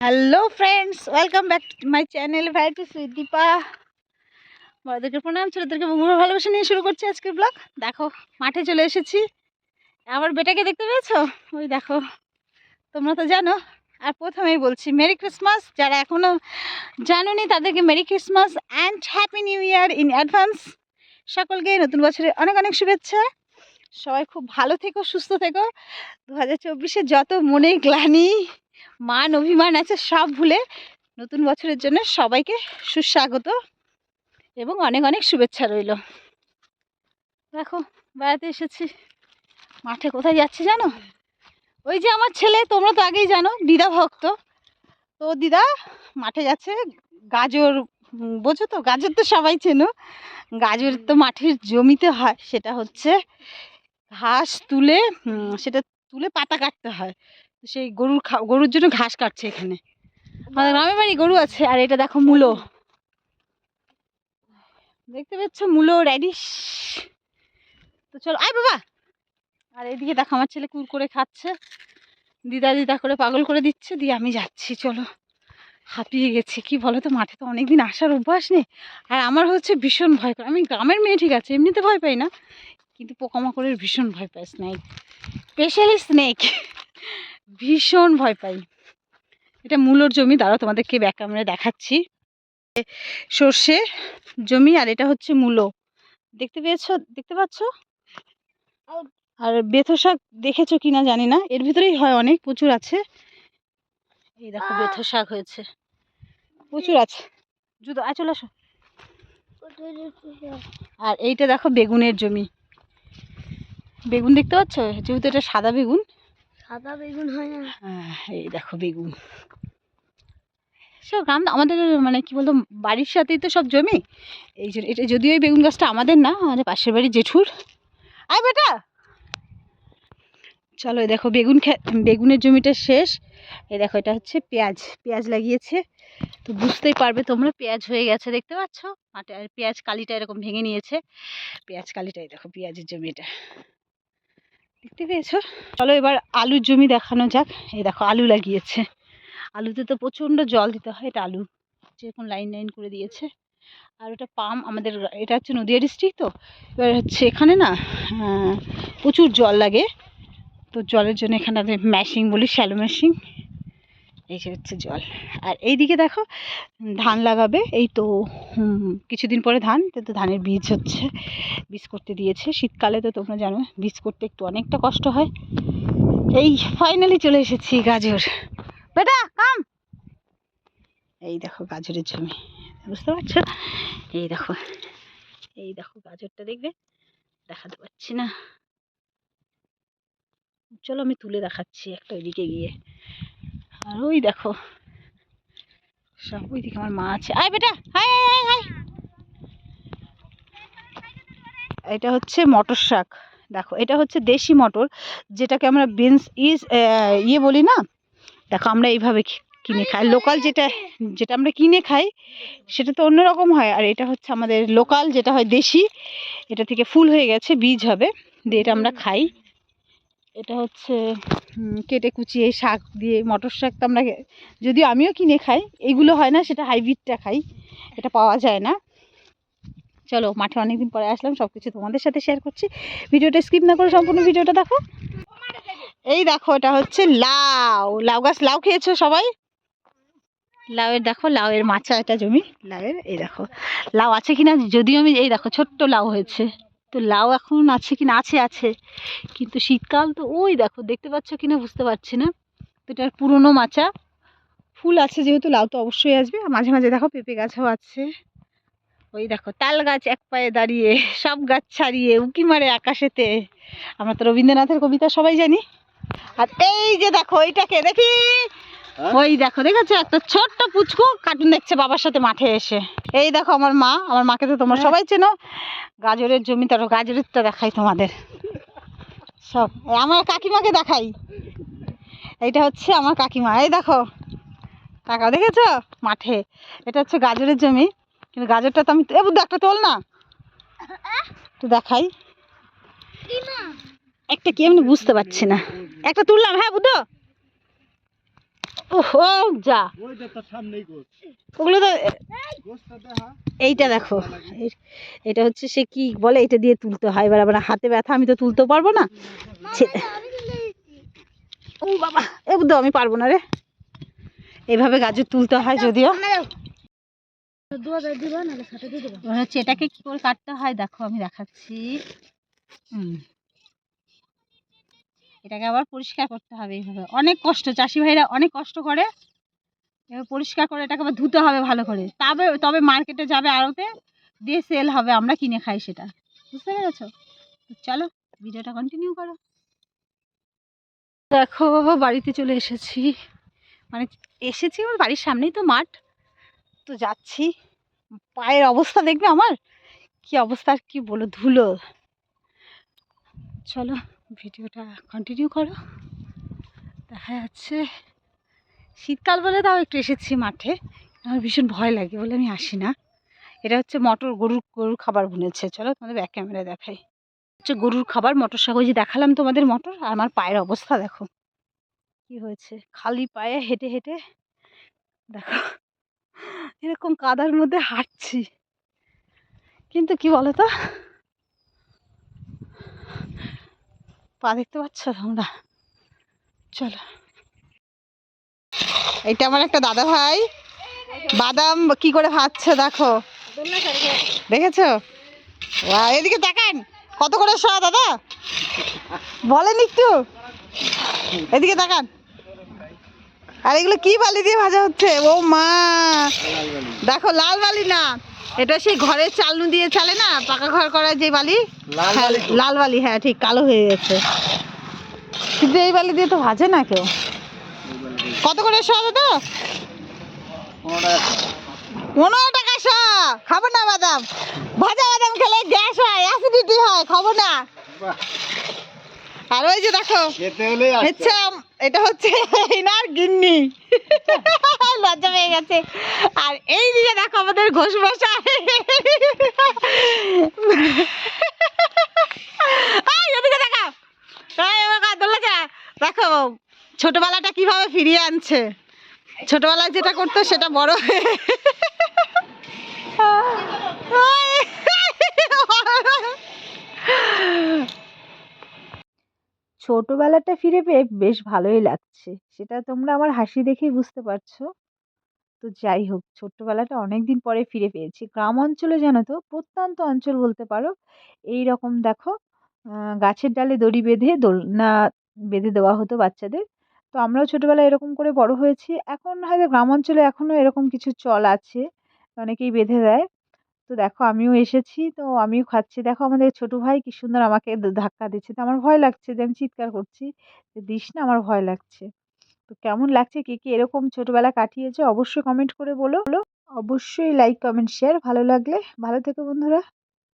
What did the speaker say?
Hello friends welcome back to my channel variety sweet Deepa বড়দেরকে প্রণাম, ছোটোদেরকে বন্ধুরা ভালোবাসা নিয়ে শুরু করছি আজকের ব্লগ দেখো, মাঠে চলে এসেছি। আমার বেটাকে দেখতে পেয়েছ? ওই দেখো, তোমরা তো জানো। আর প্রথমেই বলছি মেরি ক্রিসমাস যারা এখনও জানোনি, তাদেরকে merry Christmas and happy new year in advance সকলকে নতুন বছরের অনেক অনেক শুভেচ্ছা। সবাই খুব ভালো থেকো, সুস্থ থেকো। দু হাজার চব্বিশে যত মনে গ্লানি মান, অভিমান আছে সব ভুলে নতুন বছরের জন্য সবাইকে সুস্বাগত এবং অনেক অনেক শুভেচ্ছা রইল। দেখো, বেড়াতে এসেছি। মাঠে কোথায় যাচ্ছি জানো? ওই যে আমার ছেলে, তোমরা তো আগেই জানো, দিদা ভক্ত। তো দিদা মাঠে যাচ্ছে। গাজর বোঝো তো? গাজর তো সবাই চেনো। গাজর তো মাঠের জমিতে হয়। সেটা হচ্ছে ঘাস তুলে সেটা তুলে পাতা কাটতে হয়। সেই গরুর গরুর জন্য ঘাস কাটছে এখানে। আমাদের গ্রামের বাড়ি গরু আছে আর এটা দেখো মূলো। দেখতে পাচ্ছ মূলো র্যাডিশ তো চলো আয় বাবা। আর এদিকে দেখো আমার ছেলে কুর করে খাচ্ছে। দিদা দিদা করে পাগল করে দিচ্ছে দিয়ে আমি যাচ্ছি চলো। হাঁপিয়ে গেছি কি বলো তো মাঠে তো অনেকদিন আসার অভ্যাস নেই। আর আমার হচ্ছে ভীষণ ভয় করে। আমি গ্রামের মেয়ে ঠিক আছে এমনিতে ভয় পাই না। কিন্তু পোকামাকড়ের ভীষণ ভয় পাই স্নেক স্পেশালি স্নেক ভীষণ ভয় পাই। এটা মূলোর জমি, দাঁড়াও তোমাদেরকে ব্যাক ক্যামেরা দেখাচ্ছি। সর্ষে জমি আর এটা হচ্ছে মূলো। দেখতে পেয়েছ? দেখতে পাচ্ছ? আর বেথো শাক দেখেছ কিনা জানি না। এর ভিতরেই হয় অনেক, প্রচুর আছে। এই দেখো বেথো শাক হয়েছে। প্রচুর আছে। জুতো, আয় চলে আসো। আর এইটা দেখো বেগুনের জমি। বেগুন দেখতে পাচ্ছ? যেহেতু এটা সাদা বেগুন সাদা বেগুন হয় না? আহ, এই দেখো বেগুন। সব গ্রাম আমাদের মানে কি বলতো বাড়ির সাথেই তো সব জমি। এই জন্য এটা যদিও এই বেগুন গাছটা আমাদের না আমাদের পাশের বাড়ির জেঠুর। আয় বেটা! চলো দেখো বেগুন বেগুনের জমিটা শেষ। এই দেখো এটা হচ্ছে পেঁয়াজ। পেঁয়াজ লাগিয়েছে। তো বুঝতেই পারবে তোমরা পেঁয়াজ হয়ে গেছে দেখতে পাচ্ছ? মাঠে আর পেঁয়াজ কালিটা এরকম ভেঙে নিয়েছে। পেঁয়াজ কালিটাই দেখো পেঁয়াজের জমিটা। দেখতে পেয়েছ? চলো এবার আলুর জমি দেখানো যাক। এই দেখো, আলু লাগিয়েছে। আলুতে তো প্রচণ্ড জল দিতে হয়, এটা আলু। যেরকম লাইন লাইন করে দিয়েছে। আর ওটা পাম, আমাদের এটা হচ্ছে নদিয়া ডিস্ট্রিক্ট তো। এবার হচ্ছে এখানে না প্রচুর জল লাগে। তো জলের জন্য এখানে ম্যাশিং বলি শ্যালো ম্যাশিং এই যে হচ্ছে জল। আর এই দিকে দেখো, ধান লাগাবে, এই তো কিছুদিন পরে ধান তো ধানের বীজ হচ্ছে, বীজ করতে দিয়েছে। শীতকালে তো তোমরা জানো, বীজ করতে একটু অনেকটা কষ্ট হয়। এই ফাইনালি চলে এসেছি গাজর। বেটা, কাম! এই দেখো গাজরের জমি, বুঝতে পারছ? এই দেখো এই দেখো গাজরটা দেখবে, দেখাতে পাচ্ছি না। চলো আমি তুলে দেখাচ্ছি একটা ওইদিকে গিয়ে। আর ওই দেখো। সব ওইদিকে আমার মা আছে। আয় বেটা এটা হচ্ছে মটর শাক। দেখো, এটা হচ্ছে দেশি মটর, যেটাকে আমরা বিনস ইস ইয়ে বলি না? দেখো, আমরা এইভাবে কিনে খাই। লোকাল যেটা যেটা আমরা কিনে খাই, সেটা তো অন্যরকম হয়। আর এটা হচ্ছে আমাদের লোকাল, যেটা হয় দেশি, এটা থেকে ফুল হয়ে গেছে, বীজ হবে। দিয়ে এটা আমরা খাই। এটা হচ্ছে কেটে কুচিয়ে শাক দিয়ে মটর শাক তো আমরা যদিও আমিও কিনে খাই এইগুলো হয় না, সেটা হাইব্রিডটা খাই, এটা পাওয়া যায় না। চলো, মাঠে অনেকদিন পরে আসলাম সব কিছু তোমাদের সাথে শেয়ার করছি। ভিডিওটা স্কিপ না করে সম্পূর্ণ ভিডিওটা দেখো। এই দেখো, এটা হচ্ছে লাউ। লাউ গাছ, লাউ খেয়েছো সবাই? লাউয়ের দেখো, লাউয়ের মাচা, এটা জমি। লাউয়ের, এই দেখো। লাউ আছে কিনা, যদিও আমি, এই দেখো, ছোট্ট লাউ হয়েছে। তো লাউ এখন আছে কিনা? আছে আছে। কিন্তু শীতকাল তো ওই দেখো, দেখতে পাচ্ছ কিনা বুঝতে পারছি না। তো এটার পুরনো মাচা। ফুল আছে যেহেতু, লাউ তো অবশ্যই আসবে। আর মাঝে মাঝে দেখো পেঁপে গাছও আছে। ওই দেখো, তাল গাছ এক পায়ে দাঁড়িয়ে, সব গাছ ছাড়িয়ে, উকি মারে আকাশেতে। আমরা তো রবীন্দ্রনাথের কবিতা সবাই জানি। আর এই যে দেখো এইটাকে দেখি। ওই দেখো দেখেছ? একটা ছোট্ট পুচকু কার্টুন দেখছে বাবার সাথে মাঠে এসে। এই দেখো আমার মা আমার মাকে তো তোমরা সবাই চেনো। গাজরের জমি তার গাজরেরটা দেখাই তোমাদের। সব আমার কাকিমাকে দেখাই। এইটা হচ্ছে আমার কাকিমা। এই দেখো কাকা দেখেছ? মাঠে। এটা হচ্ছে গাজরের জমি। কিন্তু গাজরটা তো আমি এ বুদ্ধ একটা তোল না। একটু দেখাই। একটা কি আমি বুঝতে পারছি না। একটা তুললাম হ্যাঁ বুদ্ধ? ওহো যা। ওগুলো তো এইটা দেখো এটা হচ্ছে সে কি বলে এটা দিয়ে তুলতে হয়। এবার আমার হাতে ব্যথা আমি তো তুলতে পারব না। ও বাবা এ বুদ্ধ আমি পারব না রে। এইভাবে গাজর তুলতে হয় যদিও। হচ্ছে এটাকে কি করে কাটতে হয় দেখো আমি দেখাচ্ছি। হুম। এটাকে আবার পরিষ্কার করতে হবে এইভাবে। অনেক কষ্ট, চাষি ভাইরা অনেক কষ্ট করে। এবার পরিষ্কার করে এটাকে আবার ধুতে হবে ভালো করে। তবে তবে মার্কেটে যাবে আড়তে, দিয়ে সেল হবে, আমরা কিনে খাই সেটা। বুঝতে পেরেছ? চলো, ভিডিওটা কন্টিনিউ করো। দেখো, বাড়িতে চলে এসেছি। মানে এসেছি আমার বাড়ির সামনেই তো মাঠ। তো যাচ্ছি। পায়ের অবস্থা দেখবে আমার? কি অবস্থা আর কি বলো, ধুলো। চলো ভিডিওটা কন্টিনিউ করো। দেখা যাচ্ছে শীতকাল বলে তাও একটু এসেছি মাঠে। আমার ভীষণ ভয় লাগে বলে আমি আসি না। এটা হচ্ছে মটর গরুর গরুর খাবার বুনেছে। চলো তোমাদের ব্যাক ক্যামেরায় দেখাই। হচ্ছে গরুর খাবার, মটর যে দেখালাম তোমাদের মটর আর আমার পায়ের অবস্থা, দেখো। কি হয়েছে? খালি পায়ে হেঁটে হেঁটে দেখো, এরকম কাদার মধ্যে হাঁটছি। কিন্তু কি বলো তো পা দেখতে পাচ্ছ তোমরা? চলো। এটা আমার একটা দাদা ভাই। বাদাম কি করে ভাজছে দেখো। দেখেছ? এদিকে তাকান। কত করে সাদা দাদা? বলেন একটু। এদিকে তাকান। আর এগুলো কি বালি দিয়ে ভাজা হচ্ছে? ও মা। দেখো লাল বালি না। এটা সেই ঘরের চালনু দিয়ে চালে না? পাকা ঘর করার যে বালি? লাল হ্যাঁ, বালি। লাল বালি হ্যাঁ ঠিক কালো হয়ে গেছে। কিন্তু এই বালি দিয়ে তো ভাজে না কেউ। কত করে সব তো পনেরো টাকা শ খাব না বাদাম। ভাজা বাদাম খেলে গ্যাস হয় অ্যাসিডিটি হয় খাব না। আর ওই যে দেখো খেতে এটা হচ্ছে এনার গিন্নি। লজ্জা পেয়ে গেছে। আর এই দিকে দেখো আমাদের ঘোষ মশাই এদিকে দেখাও। যা। দেখো, ছোটবেলাটা কীভাবে ফিরিয়ে আনছে। ছোটবেলায় যেটা করতো, সেটা বড় হয়ে ছোটবেলাটা ফিরে পেয়ে বেশ ভালোই লাগছে। সেটা তোমরা আমার হাসি দেখেই বুঝতে পারছ। তো যাই হোক, ছোট্টবেলাটা অনেক দিন পরে ফিরে পেয়েছি। গ্রাম অঞ্চলে জানো তো, প্রত্যন্ত অঞ্চল বলতে পারো এই রকম দেখো গাছের ডালে দড়ি বেঁধে দোলনা বেঁধে দেওয়া হতো বাচ্চাদের। তো আমরাও ছোটবেলায় এরকম করে বড় হয়েছি। এখন হয়তো গ্রাম অঞ্চলে এখনও এরকম কিছু চল আছে, অনেকেই বেঁধে দেয়। তো দেখো আমিও এসেছি, তো আমিও খাচ্ছি। দেখো আমাদের ছোটো ভাই কি সুন্দর আমাকে ধাক্কা দিচ্ছে। তো আমার ভয় লাগছে যে আমি চিৎকার করছি যে, দিস না, আমার ভয় লাগছে। তো কেমন লাগছে? কে, কি এরকম ছোটোবেলা কাটিয়েছে? অবশ্যই কমেন্ট করে বলো। অবশ্যই লাইক কমেন্ট শেয়ার ভালো লাগলে, ভালো থেকো বন্ধুরা।